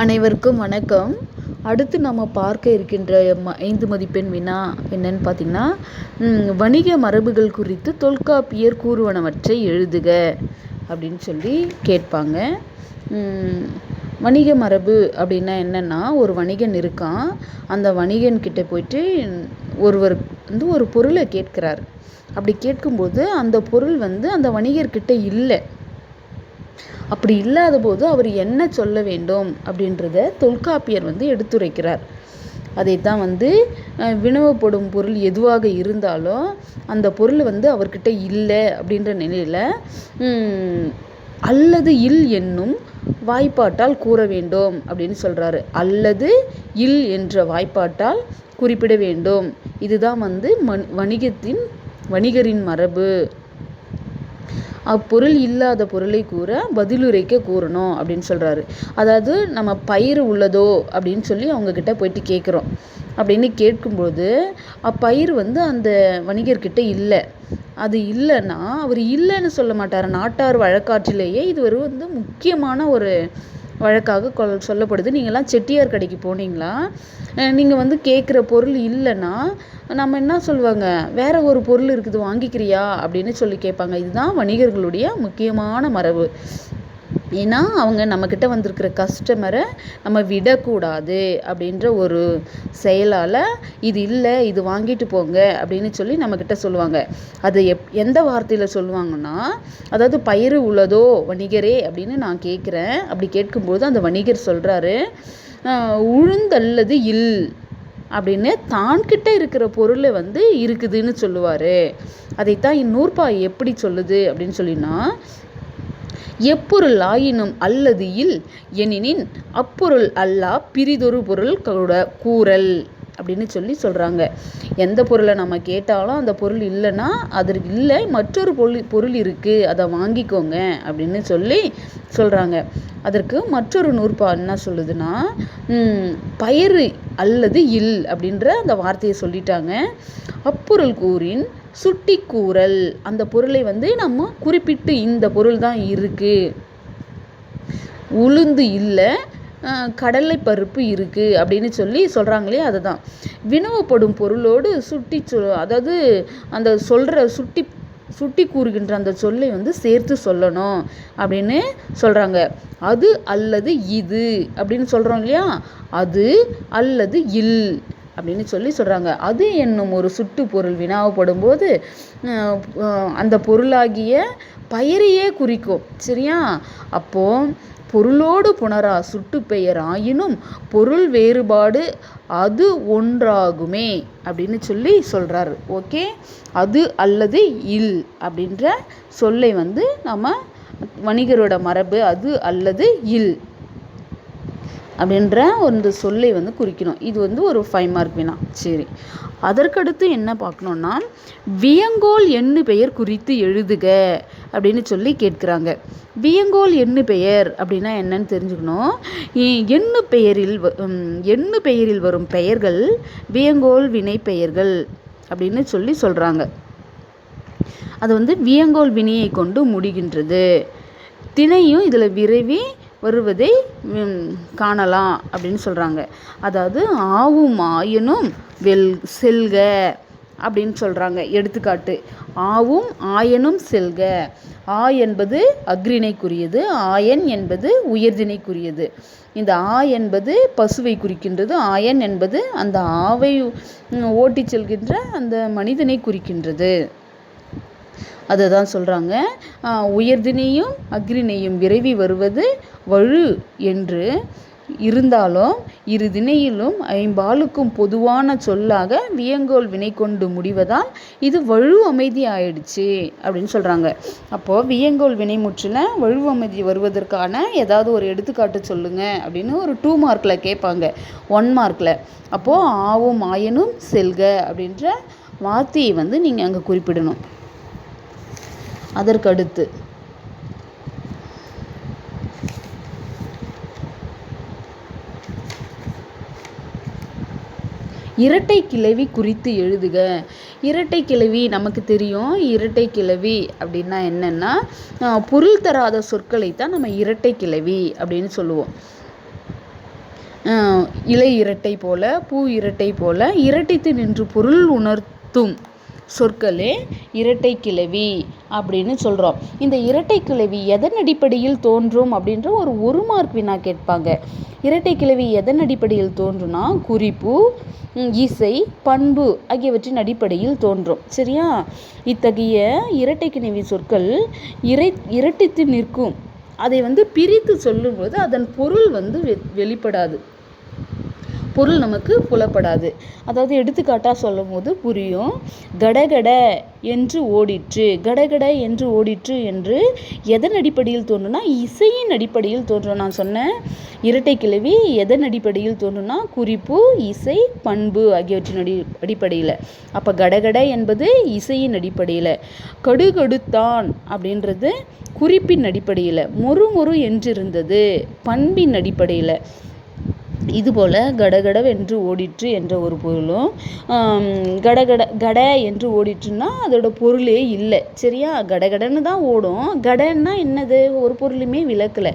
அனைவருக்கும் வணக்கம். அடுத்து நம்ம பார்க்க இருக்கின்ற ம ஐந்து மதிப்பெண் வினா என்னன்னு பார்த்தீங்கன்னா வணிக மரபுகள் குறித்து தொல்காப்பியர் கூறுவனவற்றை எழுதுக அப்படின்னு சொல்லி கேட்பாங்க. வணிக மரபு அப்படின்னா என்னென்னா ஒரு வணிகன் இருக்கான். அந்த வணிகன்கிட்ட போயிட்டு ஒருவர் வந்து ஒரு பொருளை கேட்கிறார். அப்படி கேட்கும்போது அந்த பொருள் வந்து அந்த வணிகர்கிட்ட இல்லை. அப்படி இல்லாத போது அவர் என்ன சொல்ல வேண்டும் அப்படின்றத தொல்காப்பியர் வந்து எடுத்துரைக்கிறார். அதைத்தான் வந்து வினவப்படும் பொருள் எதுவாக இருந்தாலும் அந்த பொருள் வந்து அவர்கிட்ட இல்லை அப்படின்ற நிலையில் அல்லது இல் என்னும் வாய்ப்பாட்டால் கூற வேண்டும் அப்படின்னு சொல்கிறாரு அல்லது இல் என்ற வாய்ப்பாட்டால் குறிப்பிட வேண்டும். இதுதான் வந்து மண் வணிகத்தின் வணிகரின் மரபு அப்பொருள் இல்லாத பொருளை கூற பதிலுரைக்க கூறணும் அப்படின்னு சொல்கிறாரு அதாவது நம்ம பயிர் உள்ளதோ அப்படின்னு சொல்லி அவங்கக்கிட்ட போயிட்டு கேட்குறோம் அப்படின்னு கேட்கும்போது அப்பயிர் வந்து அந்த வணிகர்கிட்ட இல்லை. அது இல்லைன்னா அவர் இல்லைன்னு சொல்ல மாட்டார். நாட்டார் வழக்காற்றிலேயே இது ஒரு வந்து முக்கியமான ஒரு வழக்காக கொல் சொல்லப்படுது. நீங்கள்லாம் செட்டியார் கடைக்கு போனீங்களா? நீங்கள் வந்து கேட்குற பொருள் இல்லைன்னா நம்ம என்ன சொல்லுவாங்க வேற ஒரு பொருள் இருக்குது வாங்கிக்கிறியா? அப்படின்னு சொல்லி கேட்பாங்க. இதுதான் வணிகர்களுடைய முக்கியமான மரபு. ஏன்னா அவங்க நம்மக்கிட்ட வந்திருக்கிற கஸ்டமரை நம்ம விடக்கூடாது அப்படின்ற ஒரு செயலால் இது இல்லை இது வாங்கிட்டு போங்க அப்படின்னு சொல்லி நம்மக்கிட்ட சொல்லுவாங்க. அது எப் எந்த வார்த்தையில் சொல்லுவாங்கன்னா அதாவது பயிர் உள்ளதோ வணிகரே அப்படின்னு நான் கேட்குறேன் அப்படி கேட்கும்போது அந்த வணிகர் சொல்கிறாரு உழுந்தல்லது இல் அப்படின்னு தான்கிட்ட இருக்கிற பொருளை வந்து இருக்குதுன்னு சொல்லுவார். அதைத்தான் இந்நூற்பா எப்படி சொல்லுது அப்படின்னு சொல்லினா எப்பொருள் ஆயினும் அல்லது இல்? எனினின் அப்பொருள் அல்லா பிரிதொரு பொருள் கூட கூறல் அப்படின்னு சொல்லி சொல்கிறாங்க எந்த பொருளை நம்ம கேட்டாலும் அந்த பொருள் இல்லைன்னா அதற்கு இல்லை மற்றொரு பொருள் பொருள் இருக்குது அதை வாங்கிக்கோங்க அப்படின்னு சொல்லி சொல்கிறாங்க அதற்கு மற்றொரு நூற்பா என்ன சொல்லுதுன்னா ம், பயிறு அல்லது இல் அப்படின்ற அந்த வார்த்தையை சொல்லிட்டாங்க. அப்பொருள் கூறின் சுட்டி கூறல் அந்த பொருளை வந்து நம்ம குறிப்பிட்டு இந்த பொருள் தான் இருக்குது உளுந்து இல்லை கடலை பருப்பு இருக்குது அப்படின்னு சொல்லி சொல்கிறாங்களே அதுதான். வினவப்படும் பொருளோடு சுட்டி சொல் அதாவது அந்த சொல்கிற சுட்டி சுட்டி கூறுகின்ற அந்த சொல்லை வந்து சேர்த்து சொல்லணும் அப்படின்னு சொல்கிறாங்க அது அல்லது இது அப்படின்னு சொல்கிறோம் இல்லையா? அது அல்லது இல். அப்படின்னு சொல்லி சொல்கிறாங்க அது என்னும் ஒரு சுட்டு பொருள் வினாவப்படும் போது அந்த பொருளாகிய பயிரையே குறிக்கும். சரியா? அப்போ பொருளோடு புணரா சுட்டு பெயர் ஆயினும் பொருள் வேறுபாடு அது ஒன்றாகுமே அப்படின்னு சொல்லி சொல்கிறாரு ஓகே? அது அல்லது இல் அப்படின்ற சொல்லை வந்து நம்ம வணிகரோட மரபு அது அல்லது இல் அப்படின்ற ஒரு சொல்லை வந்து குறிக்கணும். இது வந்து ஒரு ஃபைவ் மார்க் வினா. சரி. அதற்கடுத்து என்ன பார்க்கணுன்னா வியங்கோல் எண்ணு பெயர் குறித்து எழுதுக அப்படின்னு சொல்லி கேட்குறாங்க. வியங்கோல் எண்ணு பெயர் அப்படின்னா என்னன்னு தெரிஞ்சுக்கணும். இ- எண்ணு பெயரில் வ- எண்ணு பெயரில் வரும் பெயர்கள் வியங்கோல் வினை பெயர்கள் அப்படின்னு சொல்லி சொல்கிறாங்க அது வந்து வியங்கோல் வினையை கொண்டு முடிகின்றது. திணையும் இதில் விரைவி வருவதை காணலாம் அப்படின்னு சொல்கிறாங்க அதாவது ஆவும் ஆயனும் வெல் செல்க அப்படின்னு சொல்கிறாங்க எடுத்துக்காட்டு ஆவும் ஆயனும் செல்க. ஆ என்பது அக்ரிணைக்குரியது ஆயன் என்பது உயர்தினைக்குரியது இந்த ஆ என்பது பசுவை குறிக்கின்றது ஆயன் என்பது அந்த ஆவை ஓட்டிச் செல்கின்ற அந்த மனிதனை குறிக்கின்றது. அதை தான் சொல்கிறாங்க உயர்தினையும் அக்ரிணையும் விரைவி வருவது வழு என்று இருந்தாலும் இரு தினையிலும் ஐம்பாலுக்கும் பொதுவான சொல்லாக வியங்கோல் வினை கொண்டு முடிவதால் இது வழு அமைதி ஆயிடுச்சு அப்படின்னு சொல்கிறாங்க அப்போது வியங்கோல் வினை முற்றில் வழு அமைதி வருவதற்கான ஏதாவது ஒரு எடுத்துக்காட்டு சொல்லுங்க அப்படின்னு ஒரு டூ மார்க்கில் கேட்பாங்க. ஒன் மார்க்கில் அப்போது ஆவும் ஆயனும் செல்க அப்படின்ற வார்த்தையை வந்து நீங்கள் அங்கே குறிப்பிடணும். அதற்கடுத்து. இரட்டை கிளவி குறித்து எழுதுக. இரட்டை கிளவி நமக்கு தெரியும். இரட்டை கிளவி அப்படின்னா என்னன்னா அஹ், பொருள் தராத சொற்களை தான் நம்ம இரட்டை கிளவி அப்படின்னு சொல்லுவோம். இலை இரட்டை போல பூ இரட்டை போல இரட்டித்து நின்று பொருள் உணர்த்தும் சொற்களே இரட்டை கிளவி அப்படின்னு சொல்கிறோம் இந்த இரட்டை கிளவி எதன் அடிப்படையில் தோன்றும் அப்படின்ற ஒரு ஒரு மார்க் வினா கேட்பாங்க. இரட்டை கிளவி எதன் அடிப்படையில் தோன்றும்னா குறிப்பு இசை பண்பு ஆகியவற்றின் அடிப்படையில் தோன்றும். சரியா? இத்தகைய இரட்டை கிளவி சொற்கள் இறை இரட்டித்து நிற்கும். அதை வந்து பிரித்து சொல்லும்போது அதன் பொருள் வந்து வெ- வெளிப்படாது. பொருள் நமக்கு புலப்படாது. அதாவது எடுத்துக்காட்டாக சொல்லும் போது புரியும். கடகட என்று ஓடிற்று. கடகட என்று ஓடிற்று என்று எதன் அடிப்படையில் தோன்றுனா இசையின் அடிப்படையில் தோன்றும். நான் சொன்னேன் இரட்டை கிழவி எதன் அடிப்படையில் தோன்றுனா குறிப்பு இசை பண்பு ஆகியவற்றின் அடி அடிப்படையில். அப்போ கடகட என்பது இசையின் அடிப்படையில். கடுகடுத்தான் அப்படின்றது குறிப்பின் அடிப்படையில். மொறு மொறு என்றிருந்தது பண்பின் அடிப்படையில். இதுபோல் கடகடவென்று ஓடிற்று என்ற ஒரு பொருளும் கடகட கட என்று ஓடிற்றுன்னா அதோட பொருளே இல்லை. சரியா? கடகடன்னு தான் ஓடும். கடன்னா என்னது? ஒரு பொருளுமே விளக்கலை.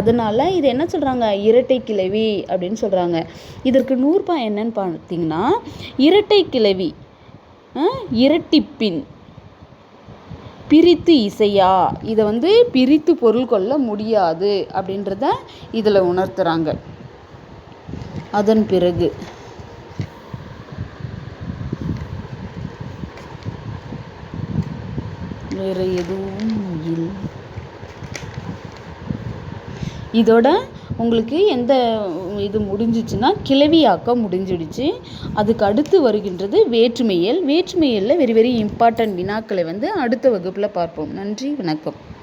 அதனால் இது என்ன சொல்கிறாங்க இரட்டை கிளவி அப்படின்னு சொல்கிறாங்க இதற்கு நூற்பா என்னன்னு பார்த்தீங்கன்னா இரட்டை கிளவி இரட்டிப்பின் பிரித்து இசையா? இதை வந்து பிரித்து பொருள் கொள்ள முடியாது அப்படின்றத இதில் உணர்த்துறாங்க. அதன் பிறகு. வேற எதுவும் இல்லை. இதோட உங்களுக்கு எந்த இது முடிஞ்சிச்சுன்னா கிளவியாக்கம் முடிஞ்சிடுச்சு. அதுக்கு அடுத்து வருகின்றது வேற்றுமையல் வேற்றுமையலில் வெரி வெரி இம்பார்ட்டன்ட் வினாக்களை வந்து அடுத்த வகுப்பில் பார்ப்போம். நன்றி வணக்கம்.